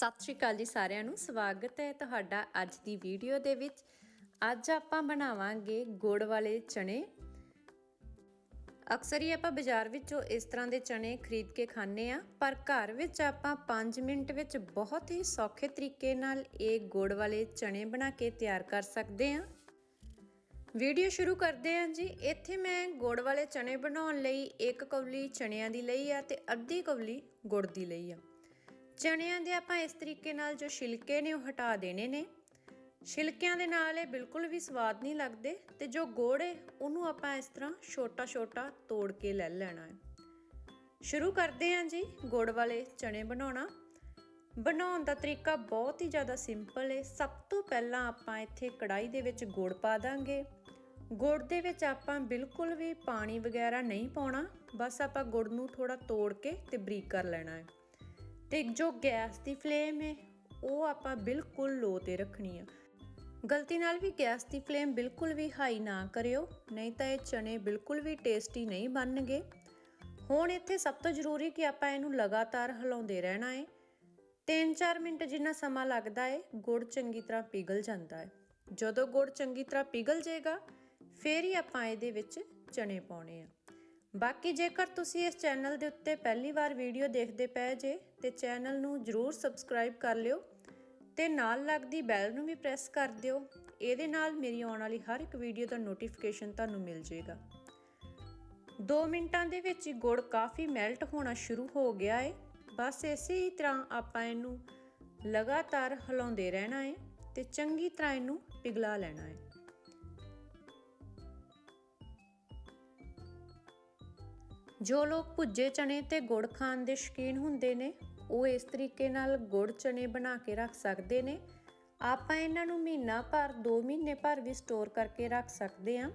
ਸਤਿ ਸ਼੍ਰੀ ਅਕਾਲ ਜੀ ਸਾਰਿਆਂ ਨੂੰ। ਸਵਾਗਤ ਹੈ ਤੁਹਾਡਾ ਅੱਜ ਦੀ ਵੀਡੀਓ ਦੇ ਵਿੱਚ। ਅੱਜ ਆਪਾਂ ਬਣਾਵਾਂਗੇ ਗੁੜ ਵਾਲੇ ਚਣੇ ਅਕਸਰ ਹੀ ਆਪਾਂ ਬਾਜ਼ਾਰ ਵਿੱਚੋਂ ਇਸ ਤਰ੍ਹਾਂ ਦੇ ਚਣੇ ਖਰੀਦ ਕੇ ਖਾਂਦੇ ਆ ਪਰ ਘਰ ਵਿੱਚ ਆਪਾਂ 5 ਮਿੰਟ ਵਿੱਚ ਬਹੁਤ ਹੀ ਸੌਖੇ ਤਰੀਕੇ ਨਾਲ ਇਹ ਗੁੜ ਵਾਲੇ ਚਣੇ ਬਣਾ ਕੇ ਤਿਆਰ ਕਰ ਸਕਦੇ ਆ ਵੀਡੀਓ ਸ਼ੁਰੂ ਕਰਦੇ ਹਾਂ ਜੀ। ਇੱਥੇ ਮੈਂ ਗੁੜ ਵਾਲੇ ਚਣੇ ਬਣਾਉਣ ਲਈ ਇੱਕ ਕੌਲੀ ਚਣਿਆਂ ਦੀ ਲਈ ਆ ਤੇ ਅੱਧੀ ਕੌਲੀ ਗੁੜ ਦੀ ਲਈ ਆ। ਚਣਿਆਂ ਦੇ ਆਪਾਂ ਇਸ ਤਰੀਕੇ ਨਾਲ ਜੋ ਛਿਲਕੇ ਨੇ ਉਹ ਹਟਾ ਦੇਣੇ ਨੇ। ਛਿਲਕਿਆਂ ਦੇ ਨਾਲ ਇਹ ਬਿਲਕੁਲ ਵੀ ਸਵਾਦ ਨਹੀਂ ਲੱਗਦੇ ਤੇ ਜੋ ਗੁੜ ਹੈ, ਉਹਨੂੰ ਆਪਾਂ ਇਸ ਤਰ੍ਹਾਂ ਛੋਟਾ-ਛੋਟਾ ਤੋੜ ਕੇ ਲੈ ਲੈਣਾ ਹੈ। ਸ਼ੁਰੂ ਕਰਦੇ ਹਾਂ ਜੀ ਗੁੜ ਵਾਲੇ ਚਣੇ ਬਣਾਉਣਾ। ਬਣਾਉਣ ਦਾ ਤਰੀਕਾ ਬਹੁਤ ਹੀ ਜ਼ਿਆਦਾ ਸਿੰਪਲ ਹੈ। ਸਭ ਤੋਂ ਪਹਿਲਾਂ ਆਪਾਂ ਇੱਥੇ ਕੜਾਈ ਦੇ ਵਿੱਚ ਗੁੜ ਪਾ ਦਾਂਗੇ। ਗੁੜ ਦੇ ਵਿੱਚ ਆਪਾਂ ਬਿਲਕੁਲ ਵੀ ਪਾਣੀ ਵਗੈਰਾ ਨਹੀਂ ਪਾਉਣਾ। ਬਸ ਆਪਾਂ ਗੁੜ ਨੂੰ ਥੋੜਾ ਤੋੜ ਕੇ ਤੇ ਬਰੀਕ ਕਰ ਲੈਣਾ ਹੈ। ਤੇ ਜੋ ਗੈਸ ਦੀ ਫਲੇਮ ਹੈ, ਉਹ ਆਪਾਂ ਬਿਲਕੁਲ ਲੋ ਤੇ ਰੱਖਣੀ ਆ। ਗਲਤੀ ਨਾਲ ਵੀ ਗੈਸ ਦੀ ਫਲੇਮ ਬਿਲਕੁਲ ਵੀ ਹਾਈ ਨਾ ਕਰਿਓ, ਨਹੀਂ ਤਾਂ ਇਹ ਚਨੇ ਬਿਲਕੁਲ ਵੀ ਟੇਸਟੀ ਨਹੀਂ ਬਣਨਗੇ। ਹੁਣ ਇੱਥੇ ਸਭ ਤੋਂ ਜ਼ਰੂਰੀ ਕਿ ਆਪਾਂ ਇਹਨੂੰ ਲਗਾਤਾਰ ਹਿਲਾਉਂਦੇ ਰਹਿਣਾ ਹੈ। 3-4 ਮਿੰਟ ਜਿੰਨਾ ਸਮਾਂ ਲੱਗਦਾ ਹੈ, ਗੁੜ ਚੰਗੀ ਤਰ੍ਹਾਂ ਪਿਘਲ ਜਾਂਦਾ ਹੈ। ਜਦੋਂ ਗੁੜ ਚੰਗੀ ਤਰ੍ਹਾਂ ਪਿਘਲ ਜਾਏਗਾ, ਫੇਰ ਹੀ ਆਪਾਂ ਇਹਦੇ ਵਿੱਚ ਚਨੇ ਪਾਉਣੇ ਆ। ਬਾਕੀ ਜੇਕਰ ਤੁਸੀਂ ਇਸ ਚੈਨਲ ਦੇ ਉੱਤੇ ਪਹਿਲੀ ਵਾਰ ਵੀਡੀਓ ਦੇਖਦੇ ਪਏ ਜੇ, ਤੇ ਚੈਨਲ ਨੂੰ ਜਰੂਰ ਸਬਸਕ੍ਰਾਈਬ ਕਰ ਲਿਓ ਤੇ ਨਾਲ ਲੱਗਦੀ ਬੈਲ ਨੂੰ ਵੀ ਪ੍ਰੈਸ ਕਰ ਦਿਓ। ਇਹਦੇ ਨਾਲ ਮੇਰੀ ਆਉਣ ਵਾਲੀ ਹਰ ਇੱਕ ਵੀਡੀਓ ਦਾ ਨੋਟੀਫਿਕੇਸ਼ਨ ਤੁਹਾਨੂੰ ਮਿਲ ਜਾਏਗਾ 2 ਮਿੰਟਾਂ ਦੇ ਵਿੱਚ ਹੀ ਗੁੜ ਕਾਫੀ ਮੈਲਟ ਹੋਣਾ ਸ਼ੁਰੂ ਹੋ ਗਿਆ ਹੈ ਬਸ ਇਸੇ ਹੀ ਤਰ੍ਹਾਂ ਆਪਾਂ ਇਹਨੂੰ ਲਗਾਤਾਰ ਹਿਲਾਉਂਦੇ ਰਹਿਣਾ ਹੈ ਤੇ ਚੰਗੀ ਤਰ੍ਹਾਂ ਇਹਨੂੰ ਪਿਘਲਾ ਲੈਣਾ ਹੈ ਜੋ ਲੋਕ ਭੁੱਜੇ ਚਨੇ ਤੇ ਗੁੜ ਖਾਣ ਦੇ ਸ਼ੌਕੀਨ ਹੁੰਦੇ ਨੇ, ਉਹ ਇਸ ਤਰੀਕੇ ਨਾਲ ਗੁੜ ਚਨੇ ਬਣਾ ਕੇ ਰੱਖ ਸਕਦੇ ਨੇ। ਆਪਾਂ ਇਹਨਾਂ ਨੂੰ ਮਹੀਨਾ ਭਰ 2 ਮਹੀਨੇ ਭਰ ਵੀ ਸਟੋਰ ਕਰਕੇ ਰੱਖ ਸਕਦੇ ਹਾਂ।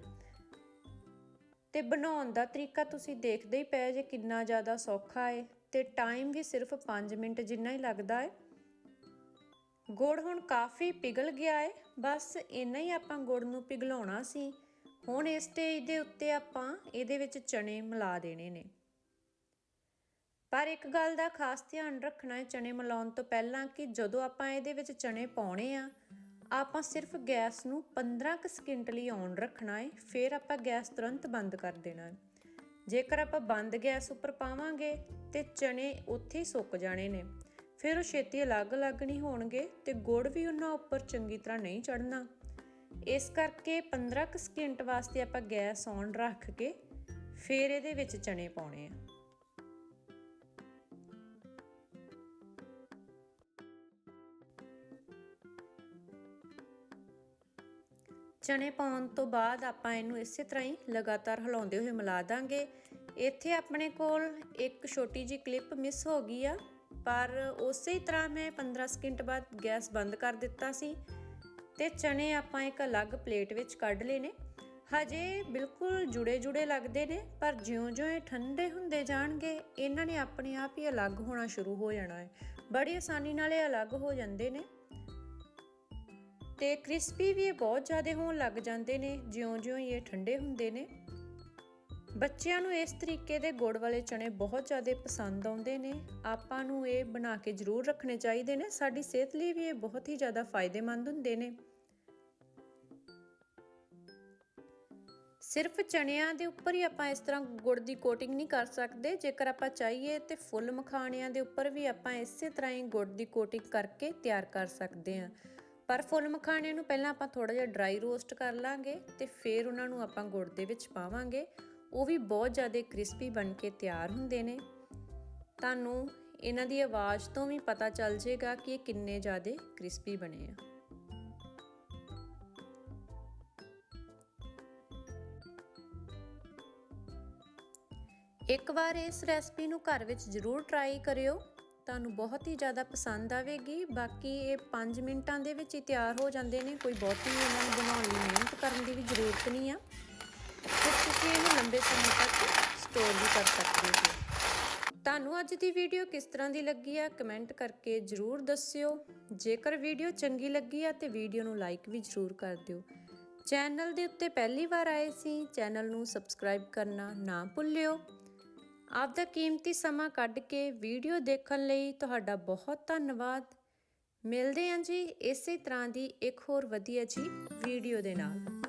ਤੇ ਬਣਾਉਣ ਦਾ ਤਰੀਕਾ ਤੁਸੀਂ ਦੇਖਦੇ ਹੀ ਪਏ ਜੇ ਕਿੰਨਾ ਜ਼ਿਆਦਾ ਸੌਖਾ ਹੈ ਤੇ ਟਾਈਮ ਵੀ ਸਿਰਫ 5 ਮਿੰਟ ਜਿੰਨਾ ਹੀ ਲੱਗਦਾ ਹੈ ਗੁੜ ਹੁਣ ਕਾਫੀ ਪਿਘਲ ਗਿਆ ਹੈ ਬਸ ਇੰਨਾ ਹੀ ਆਪਾਂ ਗੁੜ ਨੂੰ ਪਿਘਲਾਉਣਾ ਸੀ। ਹੁਣ ਇਸ ਸਟੇਜ ਦੇ ਉੱਤੇ ਆਪਾਂ ਇਹਦੇ ਵਿੱਚ ਚਣੇ ਮਿਲਾ ਦੇਣੇ ਨੇ। ਪਰ ਇੱਕ ਗੱਲ ਦਾ ਖਾਸ ਧਿਆਨ ਰੱਖਣਾ ਹੈ ਚਣੇ ਮਿਲਾਉਣ ਤੋਂ ਪਹਿਲਾਂ ਕਿ ਜਦੋਂ ਆਪਾਂ ਇਹਦੇ ਵਿੱਚ ਚਣੇ ਪਾਉਣੇ ਆ, ਆਪਾਂ ਸਿਰਫ ਗੈਸ ਨੂੰ 15 ਕੁ ਸਕਿੰਟ ਲਈ ਔਨ ਰੱਖਣਾ ਹੈ ਫਿਰ ਆਪਾਂ ਗੈਸ ਤੁਰੰਤ ਬੰਦ ਕਰ ਦੇਣਾ ਹੈ ਜੇਕਰ ਆਪਾਂ ਬੰਦ ਗੈਸ ਉੱਪਰ ਪਾਵਾਂਗੇ ਤੇ ਚਣੇ ਉੱਥੇ ਹੀ ਸੁੱਕ ਜਾਣੇ ਨੇ, ਫਿਰ ਉਹ ਛੇਤੀ ਅਲੱਗ-ਅਲੱਗ ਨਹੀਂ ਹੋਣਗੇ ਤੇ ਗੁੜ ਵੀ ਉਹਨਾਂ ਉੱਪਰ ਚੰਗੀ ਤਰ੍ਹਾਂ ਨਹੀਂ ਚੜਨਾ ਇਸ ਕਰਕੇ 15 ਕੁ ਸਕਿੰਟ ਵਾਸਤੇ ਆਪਾਂ ਗੈਸ ਔਨ ਰੱਖ ਕੇ ਫਿਰ ਇਹਦੇ ਵਿੱਚ ਚਣੇ ਪਾਉਣੇ ਆ। ਚਣੇ ਪਾਉਣ ਤੋਂ ਬਾਅਦ ਆਪਾਂ ਇਹਨੂੰ ਇਸੇ ਤਰ੍ਹਾਂ ਹੀ ਲਗਾਤਾਰ ਹਿਲਾਉਂਦੇ ਹੋਏ ਮਿਲਾ ਦਾਂਗੇ। ਇੱਥੇ ਆਪਣੇ ਕੋਲ ਇੱਕ ਛੋਟੀ ਜੀ ਕਲਿੱਪ ਮਿਸ ਹੋ ਗਈ ਆ, ਪਰ ਉਸੇ ਤਰ੍ਹਾਂ ਮੈਂ 15 ਸਕਿੰਟ ਬਾਅਦ ਗੈਸ ਬੰਦ ਕਰ ਦਿੱਤਾ ਸੀ। ਤੇ ਚਨੇ ਆਪਾਂ ਇੱਕ ਅਲੱਗ ਪਲੇਟ ਵਿੱਚ ਕੱਢ ਲਏ ਨੇ। ਹਜੇ ਬਿਲਕੁਲ ਜੁੜੇ ਜੁੜੇ ਲੱਗਦੇ ਨੇ, ਪਰ ਜਿਉਂ-ਜਿਉਂ ਇਹ ਠੰਡੇ ਹੁੰਦੇ ਜਾਣਗੇ, ਇਹਨਾਂ ਨੇ ਆਪਣੇ ਆਪ ਹੀ ਅਲੱਗ ਹੋਣਾ ਸ਼ੁਰੂ ਹੋ ਜਾਣਾ ਹੈ। ਬੜੀ ਆਸਾਨੀ ਨਾਲ ਇਹ ਅਲੱਗ ਹੋ ਜਾਂਦੇ ਨੇ। ਤੇ ਕ੍ਰਿਸਪੀ ਵੀ ਇਹ ਬਹੁਤ ਜ਼ਿਆਦਾ ਹੋਣ ਲੱਗ ਜਾਂਦੇ ਨੇ, ਜਿਉਂ-ਜਿਉਂ ਇਹ ਠੰਡੇ ਹੁੰਦੇ ਨੇ। ਬੱਚਿਆਂ ਨੂੰ ਇਸ ਤਰੀਕੇ ਦੇ ਗੁੜ ਵਾਲੇ ਚਣੇ ਬਹੁਤ ਜ਼ਿਆਦਾ ਪਸੰਦ ਆਉਂਦੇ ਨੇ। ਆਪਾਂ ਨੂੰ ਇਹ ਬਣਾ ਕੇ ਜ਼ਰੂਰ ਰੱਖਣੇ ਚਾਹੀਦੇ ਨੇ। ਸਾਡੀ ਸਿਹਤ ਲਈ ਵੀ ਇਹ ਬਹੁਤ ਹੀ ਜ਼ਿਆਦਾ ਫਾਇਦੇਮੰਦ ਹੁੰਦੇ ਨੇ। ਸਿਰਫ ਚਣਿਆਂ ਦੇ ਉੱਪਰ ਹੀ ਆਪਾਂ ਇਸ ਤਰ੍ਹਾਂ ਗੁੜ ਦੀ ਕੋਟਿੰਗ ਨਹੀਂ ਕਰ ਸਕਦੇ। ਜੇਕਰ ਆਪਾਂ ਚਾਹੀਏ ਤੇ ਫੁੱਲ ਮਖਾਣਿਆਂ ਦੇ ਉੱਪਰ ਵੀ ਆਪਾਂ ਇਸੇ ਤਰ੍ਹਾਂ ਹੀ ਗੁੜ ਦੀ ਕੋਟਿੰਗ ਕਰਕੇ ਤਿਆਰ ਕਰ ਸਕਦੇ ਹਾਂ। ਪਰ ਫੁੱਲ ਮਖਾਣਿਆਂ ਨੂੰ ਪਹਿਲਾਂ ਆਪਾਂ ਥੋੜਾ ਜਿਹਾ ਡਰਾਈ ਰੋਸਟ ਕਰ ਲਾਂਗੇ ਤੇ ਫਿਰ ਉਹਨਾਂ ਨੂੰ ਆਪਾਂ ਗੁੜ ਦੇ ਵਿੱਚ ਪਾਵਾਂਗੇ। ਉਹ ਵੀ ਬਹੁਤ ਜ਼ਿਆਦਾ ਕ੍ਰਿਸਪੀ ਬਣ ਕੇ ਤਿਆਰ ਹੁੰਦੇ ਨੇ। ਤੁਹਾਨੂੰ ਇਹਨਾਂ ਦੀ ਆਵਾਜ਼ ਤੋਂ ਵੀ ਪਤਾ ਚੱਲ ਜਾਏਗਾ ਕਿ ਇਹ ਕਿੰਨੇ ਜ਼ਿਆਦਾ ਕ੍ਰਿਸਪੀ ਬਣੇ ਆ। ਇੱਕ ਵਾਰ ਇਸ ਰੈਸਪੀ ਨੂੰ ਘਰ ਵਿੱਚ ਜ਼ਰੂਰ ਟਰਾਈ ਕਰਿਓ। ਤੁਹਾਨੂੰ ਬਹੁਤ ਹੀ ਜ਼ਿਆਦਾ ਪਸੰਦ ਆਵੇਗੀ। ਬਾਕੀ ਇਹ 5 ਮਿੰਟਾਂ ਦੇ ਵਿੱਚ ਹੀ ਤਿਆਰ ਹੋ ਜਾਂਦੇ ਨੇ। ਕੋਈ ਬਹੁਤੀ ਇਹਨਾਂ ਨੂੰ ਬਣਾਉਣ ਲਈ ਮਿਹਨਤ ਕਰਨ ਦੀ ਵੀ ਜ਼ਰੂਰਤ ਨਹੀਂ ਆ। ਤੇ ਤੁਸੀਂ ਇਹਨੂੰ ਲੰਬੇ ਸਮੇਂ ਤੱਕ ਸਟੋਰ ਵੀ ਕਰ ਸਕਦੇ ਹੋ। ਤੁਹਾਨੂੰ ਅੱਜ ਦੀ ਵੀਡੀਓ ਕਿਸ ਤਰ੍ਹਾਂ ਦੀ ਲੱਗੀ ਆ ਕਮੈਂਟ ਕਰਕੇ ਜਰੂਰ ਦੱਸਿਓ। ਜੇਕਰ ਵੀਡੀਓ ਚੰਗੀ ਲੱਗੀ ਆ ਤੇ ਵੀਡੀਓ ਨੂੰ ਲਾਈਕ ਵੀ ਜਰੂਰ ਕਰ ਦਿਓ। ਚੈਨਲ ਦੇ ਉੱਤੇ ਪਹਿਲੀ ਵਾਰ ਆਏ ਸੀ ਚੈਨਲ ਨੂੰ ਸਬਸਕ੍ਰਾਈਬ ਕਰਨਾ ਨਾ ਭੁੱਲਿਓ। ਆਪ ਦਾ ਕੀਮਤੀ ਸਮਾਂ ਕੱਢ ਕੇ ਵੀਡੀਓ ਦੇਖਣ ਲਈ ਤੁਹਾਡਾ ਬਹੁਤ ਧੰਨਵਾਦ। ਮਿਲਦੇ ਹਾਂ ਜੀ ਇਸੇ ਤਰ੍ਹਾਂ ਦੀ ਇੱਕ ਹੋਰ ਵਧੀਆ ਜੀ ਵੀਡੀਓ ਦੇ ਨਾਲ।